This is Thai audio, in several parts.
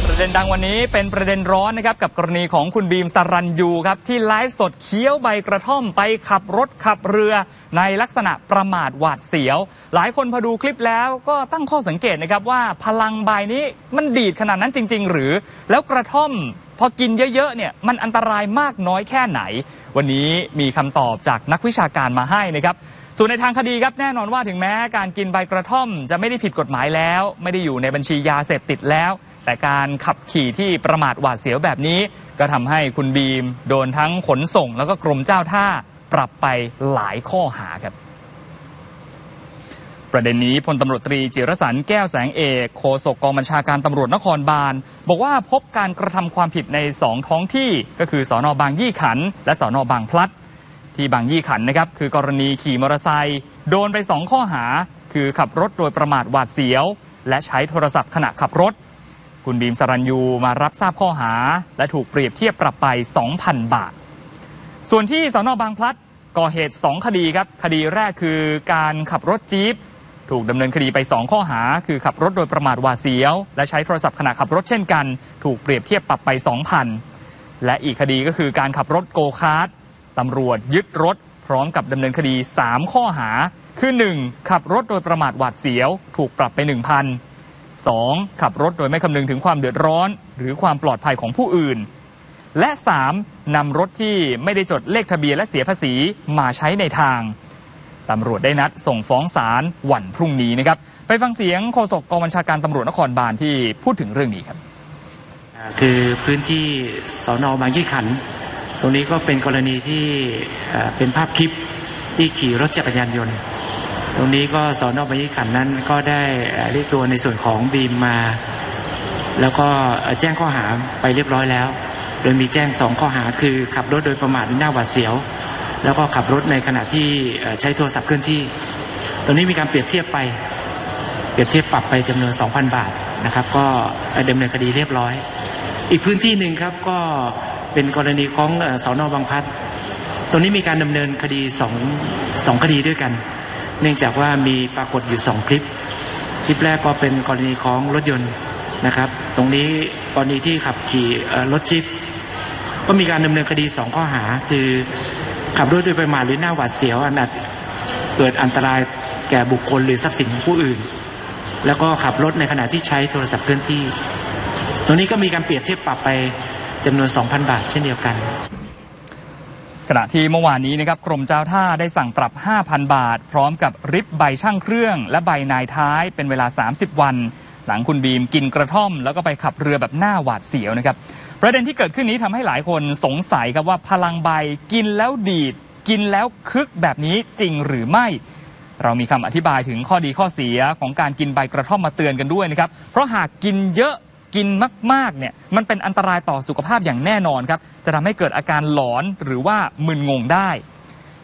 ประเด็นดังวันนี้เป็นประเด็นร้อนนะครับกับกรณีของคุณบีมสรัญยูครับที่ไลฟ์สดเคี้ยวใบกระท่อมไปขับรถขับเรือ ในลักษณะประมาทหวาดเสียว หลายคนพอดูคลิปแล้วก็ตั้งข้อสังเกตนะครับว่าพลังใบนี้มันดีดขนาดนั้นจริง ๆ หรือ แล้วกระท่อมพอกินเยอะๆเนี่ยมันอันตรายมากน้อยแค่ไหน วันนี้มีคำตอบจากนักวิชาการมาให้นะครับ ส่วนในทางคดีครับแน่นอนว่าถึงแม้การกินใบกระท่อม จะไม่ได้ผิดกฎหมายแล้ว ไม่ได้อยู่ในบัญชียาเสพติดแล้ว แต่การขับขี่ที่ประมาทหวาดเสียวแบบนี้ ก็ทำให้คุณบีม โดนทั้งขนส่ง แล้วก็กรมเจ้าท่าปรับไปหลายข้อหาครับ ประเด็นนี้พลตำรวจตรีจิรสันแก้วแสงเอกโฆษกกองบัญชาการตำรวจนครบาล บอกว่าพบการกระทำความผิดใน2ท้องที่ก็คือสอนอบางยี่ขัน และสอนอบางพลัด ที่บางยี่ขันนะครับ คือกรณีขี่มอเตอร์ไซค์โดนไป 2 ข้อหา คือขับรถโดยประมาทหวาดเสียว และใช้โทรศัพท์ขณะขับรถ คุณบีมสรัญยูมารับทราบข้อหา และถูกเปรียบเทียบปรับไป 2,000 บาท ส่วนที่สอนอบางพลัดก่อเหตุ 2 คดีครับ คดีแรกคือการขับรถจี๊ปถูกดำเนินคดีไป 2 ข้อหา คือขับรถโดยประมาทหวาดเสียว และใช้โทรศัพท์ขณะขับรถเช่นกัน ถูกเปรียบเทียบปรับไป 2,000 และอีกคดีก็คือการขับรถโกคาร์ท ตำรวจยึดรถ พร้อมกับดำเนินคดี 3 ข้อหา คือ 1. ขับรถโดยประมาทหวาดเสียว ถูกปรับไป 1,000 2. ขับรถโดยไม่คำนึงถึงความเดือดร้อน หรือความปลอดภัยของผู้อื่น และ 3. นำรถที่ไม่ได้จดเลขทะเบียนและเสียภาษีมาใช้ในทางตำรวจได้นัดส่งฟ้องศาลวันพรุ่งนี้นะครับ ไปฟังเสียงโฆษกกองบัญชาการตำรวจนครบาลที่พูดถึงเรื่องนี้ครับ คือพื้นที่สอนอบางยี่ขันธ์ ตรงนี้ก็เป็นกรณีที่เป็นภาพคลิปที่ขี่รถจักรยานยนต์ ตรงนี้ก็สอนอบางยี่ขันนั้นก็ได้เรียกตัวในส่วนของบีมมา แล้วก็แจ้งข้อหาไปเรียบร้อยแล้ว โดยมีแจ้งสองข้อหาคือขับรถโดยประมาทหน้าหวาดเสียว แล้วก็ขับรถในขณะที่ใช้โทรศัพท์เคลื่อนที่ ตรงนี้มีการเปรียบเทียบไป เปรียบเทียบปรับไปจำนวน 2,000 บาทนะครับ ก็ดำเนินคดีเรียบร้อย อีกพื้นที่หนึ่งครับก็ เป็นกรณีของสอนอบางพัดตรงนี้มีการดำเนินคดีสองสองคดีด้วยกัน เนื่องจากว่ามีปรากฏอยู่สองคลิป คลิปแรกก็เป็นกรณีของรถยนต์นะครับ ตรงนี้กรณีที่ขับขี่รถจิ๊บก็มีการดำเนินคดีสองข้อหา คือขับรถโดยประมาทหรือหน้าหวาดเสียวอันอาจเกิดอันตรายแก่บุคคลหรือทรัพย์สินของผู้อื่น แล้วก็ขับรถในขณะที่ใช้โทรศัพท์เคลื่อนที่ ตรงนี้ก็มีการเปรียบเทียบปรับไป จำนวน 2,000 บาทเช่นเดียวกันขณะที่เมื่อวานนี้นะครับกรมเจ้าท่าได้สั่งปรับ 5,000 บาท พร้อมกับริบใบช่างเครื่อง และใบนายท้ายเป็นเวลา 30 วัน หลังคุณบีมกินกระท่อม แล้วก็ไปขับเรือแบบหน้าหวาดเสียวนะครับประเด็นที่เกิดขึ้นนี้ทำให้หลายคนสงสัยครับว่าพลังใบกินแล้วดีด กินแล้วคึกแบบนี้จริงหรือไม่ เรามีคำอธิบายถึงข้อดีข้อเสียของการกินใบกระท่อมมาเตือนกันด้วยนะครับเพราะหากกินเยอะ กินมากๆเนี่ยมันเป็นอันตรายต่อสุขภาพอย่างแน่นอนครับ จะทำให้เกิดอาการหลอนหรือว่ามึนงงได้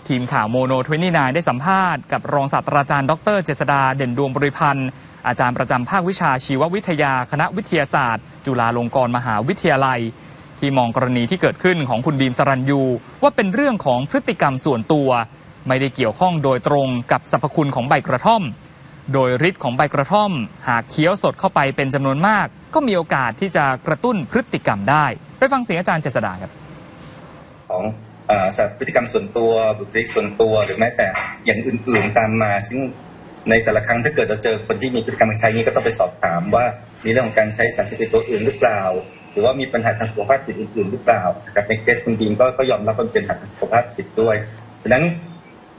ทีมข่าวโมโน29ได้สัมภาษณ์กับรองศาสตราจารย์ดรเจษดาเด่นดวงบริพันธ์อาจารย์ประจำภาควิชาชีววิทยาคณะวิทยาศาสตร์ จุฬาลงกรณ์มหาวิทยาลัย ที่มองกรณีที่เกิดขึ้นของคุณบีมสรัญยูว่าเป็นเรื่องของพฤติกรรมส่วนตัว ไม่ได้เกี่ยวข้องโดยตรงกับสรรพคุณของใบกระท่อม โดยฤทธิ์ของใบกระท่อม หากเคี้ยวสดเข้าไปเป็นจำนวนมาก ก็มีโอกาสที่จะกระตุ้นพฤติกรรมได้ ไปฟังเสียงอาจารย์เจษดาครับของออสัตว์พฤติกรรมส่วนตัวบุคลิกส่วนตัวหรือแม้แต่อย่างอื่นๆตามมา ซึ่งในแต่ละครั้งถ้าเกิดเราเจอคนที่มีพฤติกรรมการใช้นี้ก็ต้องไปสอบถามว่ามีเรื่องของการใช้สารเสพติดตัวอื่นหรือเปล่า หรือว่ามีปัญหาทางสุขภาพจิตอื่นๆหรือเปล่านะครับในเคสคุณบีมก็ยอมรับว่าเป็นปัญหาทางสุขภาพจิตด้วยดังนั้น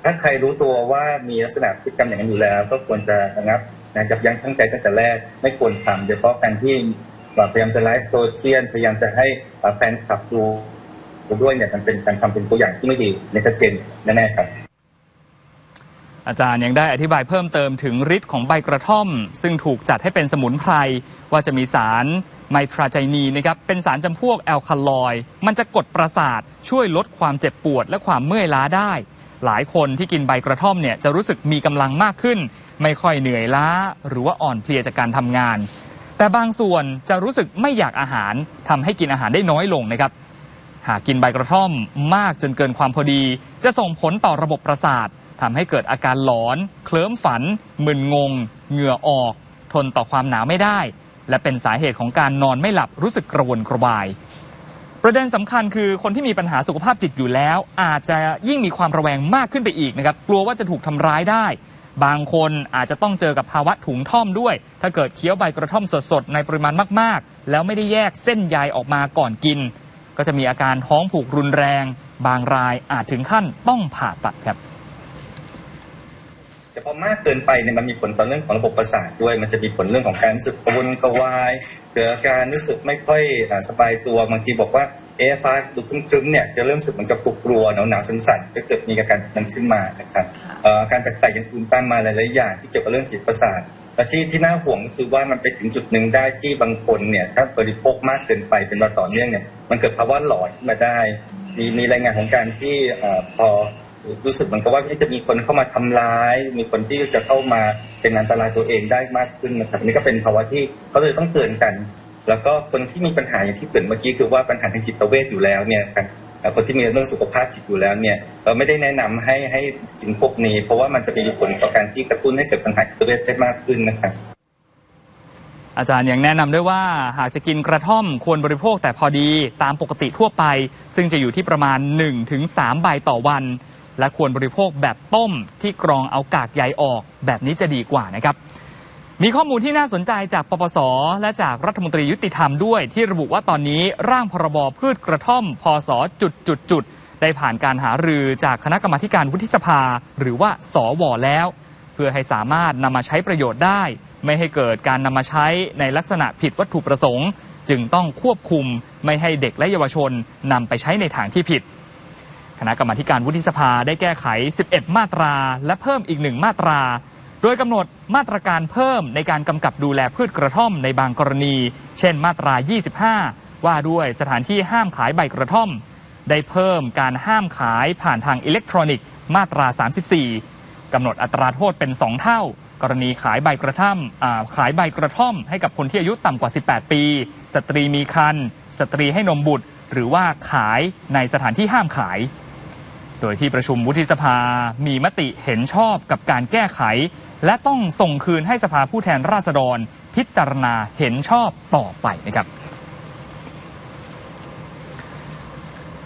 ถ้าใครรู้ตัวว่ามีลักษณะพฤติกรรมอย่างนั้นอยู่แล้ว ก็ควรจะระงับ นะยับยังชั่งใจตั้งแต่แรกไม่ควรทำโดยเฉพาะการที่พยายามจะไลฟ์โซเชียลพยายามจะให้แฟนคลับดูด้วยเนี่ยมันเป็นการทำเป็นตัวอย่างที่ไม่ดีในชัดเจนแน่ๆครับอาจารย์ยังได้อธิบายเพิ่มเติมถึงฤทธิ์ของใบกระท่อม ซึ่งถูกจัดให้เป็นสมุนไพร ว่าจะมีสารไมทราไจนีนะครับเป็นสารจำพวกแอลคาลอย มันจะกดประสาท ช่วยลดความเจ็บปวดและความเมื่อยล้าได้ หลายคนที่กินใบกระท่อมเนี่ยจะรู้สึกมีกำลังมากขึ้น ไม่ค่อยเหนื่อยล้า หรือว่าอ่อนเพลียจากการทำงาน แต่บางส่วนจะรู้สึกไม่อยากอาหารทำให้กินอาหารได้น้อยลงนะครับ หากกินใบกระท่อมมากจนเกินความพอดี จะส่งผลต่อระบบประสาททำให้เกิดอาการหลอน เคลิ้มฝัน มึนงง เหงื่อออก ทนต่อความหนาวไม่ได้ และเป็นสาเหตุของการนอนไม่หลับรู้สึกกระวนกระวาย ประเด็นสำคัญคือคนที่มีปัญหาสุขภาพจิตอยู่แล้ว อาจจะยิ่งมีความระแวงมากขึ้นไปอีกนะครับ กลัวว่าจะถูกทำร้ายได้ บางคนอาจจะต้องเจอกับภาวะถุงท่อมด้วย ถ้าเกิดเคี้ยวใบกระท่อมสดๆ ในปริมาณมากๆ แล้วไม่ได้แยกเส้นใยออกมาก่อนกิน ก็จะมีอาการท้องผูกรุนแรง บางรายอาจถึงขั้นต้องผ่าตัดครับแต่พอมากเกินไปเนี่ยมันมีผลต่อเรื่องของระบบประสาทด้วย มันจะมีผลเรื่องของการรู้สึกกระวนกระวายเกิดอาการรู้สึกไม่ค่อยอสบายตัวบางทีบอกว่าเอะฟ้าดูครึ้มๆเนี่ยจะเริ่มรู้สึกเหมือนกับกลัวหนาวหนาวๆสั่นๆก็เกิดมีอาการนั้นขึ้นมานะครับ การแปลกๆอย่างอื่นตามมาหลายๆอย่างที่เกี่ยวกับเรื่องจิตประสาทและที่ที่น่าห่วงก็คือว่ามันไปถึงจุดหนึ่งได้ที่บางคนเนี่ยถ้าบริโภคมากเกินไปเป็นมาต่อเนื่องเนี่ยมันเกิดภาวะหลอนมาได้ มีมีรายงานของการที่พอรู้สึกเหมือนกับว่าจะมีคนเข้ามาทำร้าย มีคนที่จะเข้ามาเป็นอันตรายตัวเองได้มากขึ้นนะครับอันนี่ก็เป็นภาวะที่เขาเลยต้องเตือนกัน แล้วก็คนที่มีปัญหาอย่างที่เกิดเมื่อกี้คือว่าปัญหาทางจิตเวชอยู่แล้วเนี่ยครับ คนที่มีเรื่องสุขภาพจิตอยู่แล้วเนี่ยเราไม่ได้แนะนำให้ให้กินพวกนี้ เพราะว่ามันจะมีผลต่อการที่กระตุ้นให้เกิดปัญหาจิตเวชได้มากขึ้นนะครับอาจารย์ยังแนะนำด้วยว่าหากจะกินกระท่อมควรบริโภคแต่พอดีตามปกติทั่วไป ซึ่งจะอยู่ที่ประมาณ 1-3 ใบต่อวัน และควรบริโภคแบบต้มที่กรองเอากากใยออก แบบนี้จะดีกว่านะครับ มีข้อมูลที่น่าสนใจจากปปส และจากรัฐมนตรียุติธรรมด้วย ที่ระบุว่าตอนนี้ร่างพรบพืชกระท่อม พศจุดจุดจุดๆได้ผ่านการหารือจากคณะกรรมาการวุฒิสภา หรือว่าสวแล้ว เพื่อให้สามารถนำมาใช้ประโยชน์ได้ ไม่ให้เกิดการนำมาใช้ในลักษณะผิดวัตถุประสงค์ จึงต้องควบคุมไม่ให้เด็กและเยาวชนนำไปใช้ในทางที่ผิด คณะกรรมาการวุฒิสภาได้แก้ไข 11 มาตรา และเพิ่มอีกหนึ่งมาตรา โดยกำหนดมาตรการเพิ่มในการกำกับดูแลพืชกระท่อมในบางกรณี เช่นมาตรา 25 ว่าด้วยสถานที่ห้ามขายใบกระท่อม ได้เพิ่มการห้ามขายผ่านทางอิเล็กทรอนิกส์ มาตรา 34 กำหนดอัตราโทษเป็น 2 เท่า กรณีขายใบกระท่อมขายใบกระท่อม ให้กับคนที่อายุต่ำกว่า 18 ปี สตรีมีครรภ์สตรีให้นมบุตร หรือว่าขายในสถานที่ห้ามขายโดยที่ประชุมวุฒิสภามีมติเห็นชอบกับการแก้ไข และต้องส่งคืนให้สภาผู้แทนราษฎรพิจารณาเห็นชอบต่อไปนะครับ